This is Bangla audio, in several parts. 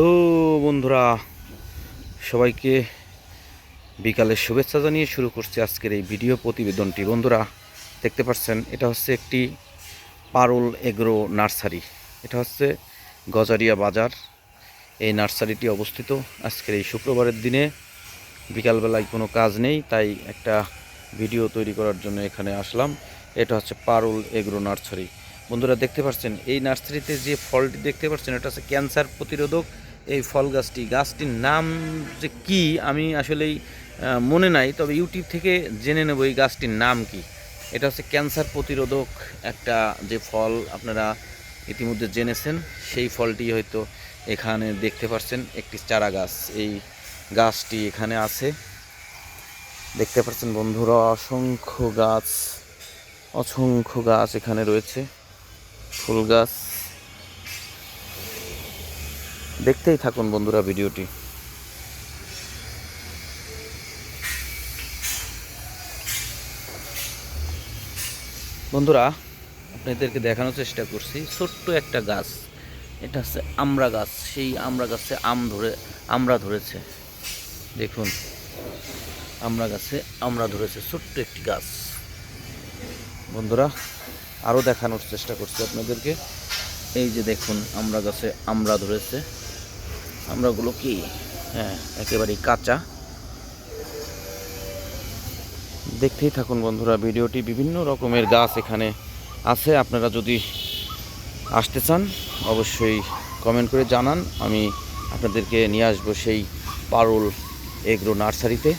তো বন্ধুরা, সবাইকে বিকালের শুভেচ্ছা জানিয়ে শুরু করছি আজকের এই ভিডিও প্রতিবেদনটি। বন্ধুরা, দেখতে পাচ্ছেন, এটা হচ্ছে একটি পারুল এগ্রো নার্সারি। এটা হচ্ছে গজারিয়া বাজার। এই নার্সারিটি অবস্থিত আজকের এই শুক্রবারের দিনে। বিকালবেলায় কোনো কাজ নেই, তাই একটা ভিডিও তৈরি করার জন্য এখানে আসলাম। এটা হচ্ছে পারুল এগ্রো নার্সারি। বন্ধুরা, দেখতে পাচ্ছেন, এই নার্সারিতে যে ফলটি দেখতে পাচ্ছেন, এটা হচ্ছে ক্যান্সার প্রতিরোধক এই ফল গাছটি, গাছটির নাম যে কি আমি আসলেই মনে নাই, তবে ইউটিউব থেকে জেনে নেব এই গাছটির নাম কি। এটা হচ্ছে ক্যান্সার প্রতিরোধক একটা যে ফল আপনারা ইতিমধ্যে জেনেছেন, সেই ফলটি হয়তো এখানে দেখতে পাচ্ছেন একটি চারা গাছ। এই গাছটি এখানে আছে। দেখতে পাচ্ছেন বন্ধুরা, অসংখ্য গাছ অসংখ্য গাছ এখানে রয়েছে। ফুল গাছ দেখতেই থাকুন বন্ধুরা ভিডিওটি। বন্ধুরা, আপনাদেরকে দেখানোর চেষ্টা করছি, ছোট্ট একটা গাছ। এটা হচ্ছে আমড়া গাছ, সেই আমড়া গাছে আম ধরে আমড়া ধরেছে। দেখুন আমড়া গাছে আমড়া ধরেছে, ছোট্ট একটি গাছ। বন্ধুরা, আরও দেখানোর চেষ্টা করছি আপনাদেরকে। এই যে দেখুন, আমরা গাছে আমরা ধরেছে। আমরাগুলো কি? হ্যাঁ একেবারেই কাঁচা। দেখতেই থাকুন বন্ধুরা, ভিডিওটি বিভিন্ন রকমের গাছ এখানে আছে। আপনারা যদি আসতে চান, অবশ্যই কমেন্ট করে জানান। আমি আপনাদেরকে নিয়ে আসব সেই পারুল এগ্রো নার্সারিতে,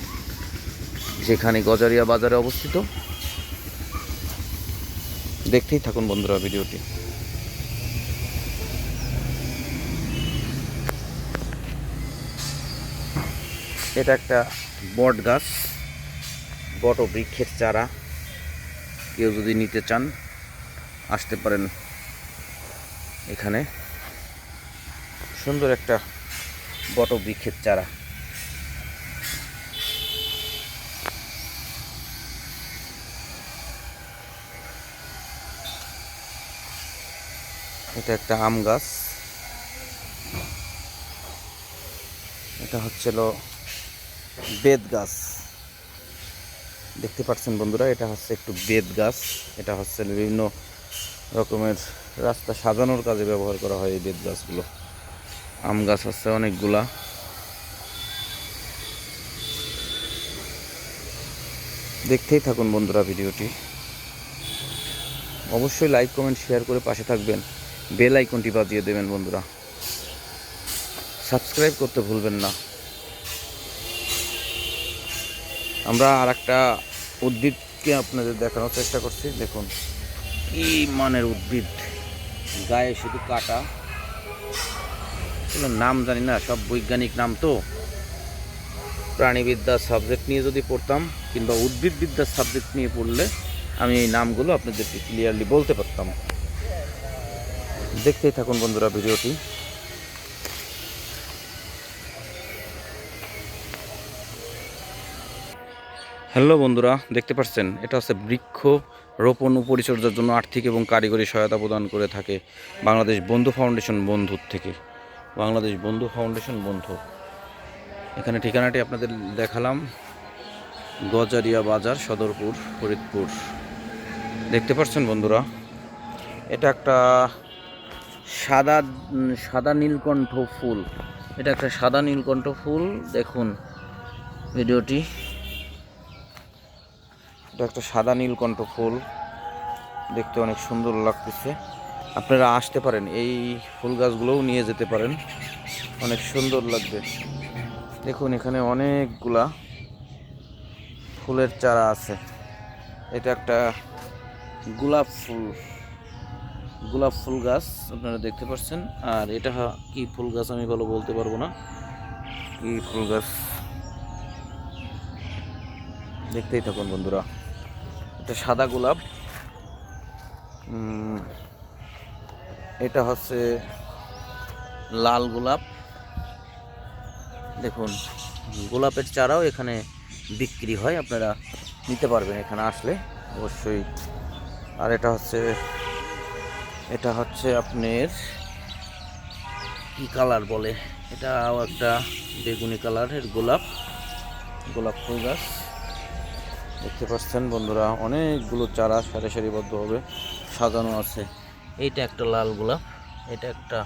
যেখানে গজারিয়া বাজারে অবস্থিত। দেখতেই থাকুন বন্ধুরা, ভিডিওটি। এটা একটা বট গাছ, বট বৃক্ষের চারা। কেউ যদি নিতে চান, আসতে পারেন এখানে। সুন্দর একটা বট বৃক্ষের চারা। এটা একটা আম গাছ। এটা হচ্ছিল বেদ গাছ। দেখতে পাচ্ছেন বন্ধুরা, এটা হচ্ছে একটু বেদ গাছ। এটা হচ্ছে বিভিন্ন রকমের রাস্তা সাজানোর কাজে ব্যবহার করা হয় এই বেদ গাছগুলো। আম গাছ আছে অনেকগুলা। দেখতেই থাকুন বন্ধুরা ভিডিওটি। অবশ্যই লাইক, কমেন্ট, শেয়ার করে পাশে থাকবেন। বেল আইকনটি বাজিয়ে দেবেন বন্ধুরা। সাবস্ক্রাইব করতে ভুলবেন না। আমরা আর একটা উদ্ভিদকে আপনাদের দেখানোর চেষ্টা করছি। দেখুন, কি মানের উদ্ভিদ। গায়ে শুধু কাটা। এগুলোর নাম জানি না, সব বৈজ্ঞানিক নাম তো। প্রাণীবিদ্যার সাবজেক্ট নিয়ে যদি পড়তাম, কিংবা উদ্ভিদবিদ্যার সাবজেক্ট নিয়ে পড়লে আমি এই নামগুলো আপনাদেরকে ক্লিয়ারলি বলতে পারতাম। দেখতেই থাকুন বন্ধুরা ভিডিওটি। হ্যালো বন্ধুরা, দেখতে পাচ্ছেন? এটা হচ্ছে বৃক্ষ রোপণ ও পরিচর্যার জন্য আর্থিক এবং কারিগরি সহায়তা প্রদান করে থাকে বাংলাদেশ বন্ধু ফাউন্ডেশন বন্ধুর থেকে। বাংলাদেশ বন্ধু ফাউন্ডেশন বন্ধু। এখানে ঠিকানাটি আপনাদের দেখালাম। গজারিয়া বাজার, সদরপুর, ফরিদপুর। দেখতে পাচ্ছেন বন্ধুরা, এটা একটা সাদা সাদা নীলকণ্ঠ ফুল। এটা একটা সাদা নীলকণ্ঠ ফুল। দেখুন ভিডিওটি। এটা একটা সাদা নীলকণ্ঠ ফুল। দেখতে অনেক সুন্দর লাগতেছে। আপনারা আসতে পারেন, এই ফুল গাছগুলোও নিয়ে যেতে পারেন। অনেক সুন্দর লাগবে। দেখুন, এখানে অনেকগুলা ফুলের চারা আছে। এটা একটা গোলাপ ফুল। গোলাপ ফুল গাছ, আপনারা দেখতে পাচ্ছেন। আর এটা কি ফুল গাছ আমি ভালো বলতে পারব না। কি ফুল গাছ? দেখতেই থাকুন বন্ধুরা। এটা সাদা গোলাপ। এটা হচ্ছে লাল গোলাপ। দেখুন, গোলাপের চারাও এখানে বিক্রি হয়, আপনারা নিতে পারবেন এখানে আসলে, অবশ্যই। আর এটা হচ্ছে এটা হচ্ছে আপনার, কি কালার বলে? এটাও একটা বেগুনি কালারের গোলাপ গোলাপ ফুল গাছ। দেখতে পাচ্ছেন বন্ধুরা, অনেকগুলো চারা সারি সারিবদ্ধভাবে সাজানো আছে। এইটা একটা লাল গোলাপ, এটা একটা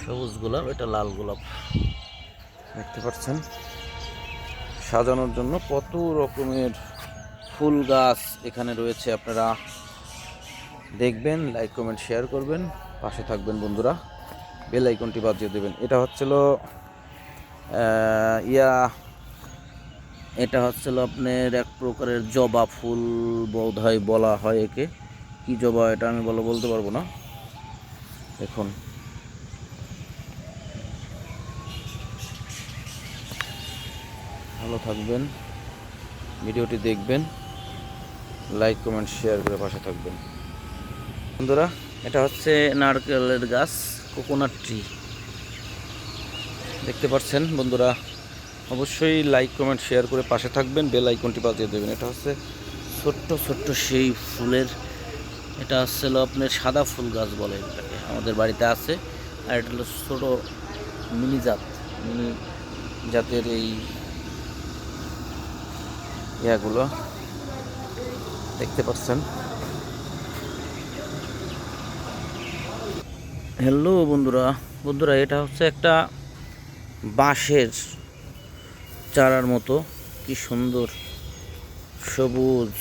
সবুজ গোলাপ, এটা লাল গোলাপ। দেখতে পাচ্ছেন? সাজানোর জন্য কত রকমের ফুল গাছ এখানে রয়েছে আপনারা দেখবেন লাইক কমেন্ট শেয়ার করবেন। পাশে থাকবেন বন্ধুরা বেল আইকনটি বাজিয়ে দেবেন। এটা হচ্ছিল ইয়া এটা হচ্ছিল আপনার এক প্রকারের জবা ফুল বোধ হয় বলা হয় একে। কি জবা এটা আমি বলো বলতে পারব না। এখন ভালো থাকবেন। ভিডিওটি দেখবেন। লাইক, কমেন্ট, শেয়ার করে পাশে থাকবেন। বন্ধুরা, এটা হচ্ছে নারকেলের গাছ, কোকোনাট ট্রি। দেখতে পাচ্ছেন বন্ধুরা? অবশ্যই লাইক কমেন্ট শেয়ার করে পাশে থাকবেন বেল আইকনটি বাজিয়ে দেবেন। এটা হচ্ছে ছোট্ট ছোট্ট সেই ফুলের, এটা হচ্ছে আপনার সাদা ফুল গাছ বলে এটাকে। আমাদের বাড়িতে আছে, আর এটা হলো ছোটো মিনি জাত। মিনি জাতের এই ইয়াগুলো দেখতে পাচ্ছেন। হ্যালো বন্ধুরা। বন্ধুরা, এটা হচ্ছে একটা বাঁশের চারার মতো। কি সুন্দর। সবুজ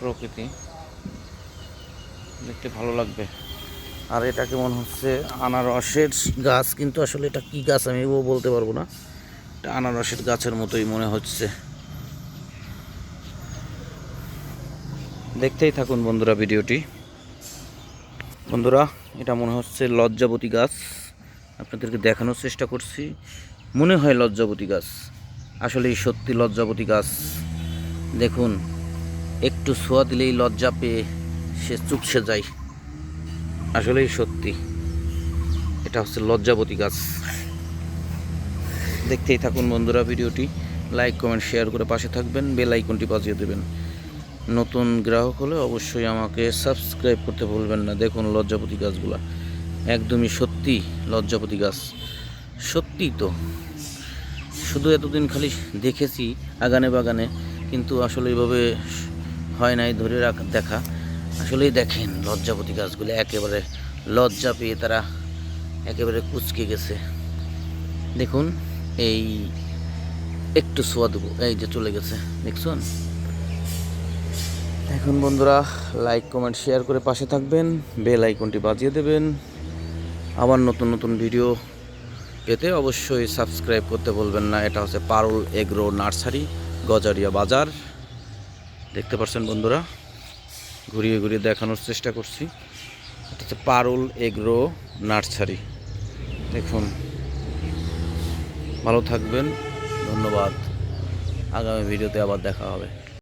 প্রকৃতি। দেখতে ভালো লাগবে। আর এটাকে মনে হচ্ছে? আনারসের গাছ কিন্তু আসলে এটা কি গাছ আমি ও বলতে পারব না। এটা আনারসের গাছের মতোই মনে হচ্ছে। দেখতেই থাকুন বন্ধুরা ভিডিওটি। বন্ধুরা, এটা মনে হচ্ছে লজ্জাবতী গাছ। আপনাদেরকে দেখানোর চেষ্টা করছি। মনে হয় লজ্জাবতী গাছ। আসলেই সত্যি লজ্জাবতী গাছ। দেখুন, একটু ছোঁয়া দিলেই লজ্জা পেয়ে সে চুপসে যায়। আসলেই সত্যি, এটা হচ্ছে লজ্জাবতী গাছ। দেখতেই থাকুন বন্ধুরা ভিডিওটি। লাইক, কমেন্ট, শেয়ার করে পাশে থাকবেন, বেল আইকনটি বাজিয়ে দেবেন। নতুন গ্রাহক হলে অবশ্যই আমাকে সাবস্ক্রাইব করতে ভুলবেন না। দেখুন লজ্জাপতি গাছগুলা। একদমই সত্যি লজ্জাপতি গাছ। সত্যি তো। শুধু এতদিন খালি দেখেছি, আগানে বাগানে, কিন্তু আসলে এইভাবে হয় নাই ধরে রাখ, দেখা। আসলেই দেখেন লজ্জাপতি গাছগুলো একেবারে লজ্জা পেয়ে তারা একেবারে কুচকে গেছে। দেখুন, এই একটু সোয়া দেবো, এই যে চলে গেছে, দেখছেন? এখন বন্ধুরা লাইক কমেন্ট শেয়ার করে পাশে থাকবেন বেল আইকনটি বাজিয়ে দেবেন। আবার নতুন নতুন ভিডিও পেতে অবশ্যই সাবস্ক্রাইব করতে বলবেন না। এটা হচ্ছে পারুল এগ্রো নার্সারি, গজারিয়া বাজার। দেখতে পাচ্ছেন বন্ধুরা, ঘুরিয়ে ঘুরিয়ে দেখানোর চেষ্টা করছি। এটা হচ্ছে পারুল এগ্রো নার্সারি। দেখুন, ভালো থাকবেন, ধন্যবাদ। আগামী ভিডিওতে আবার দেখা হবে।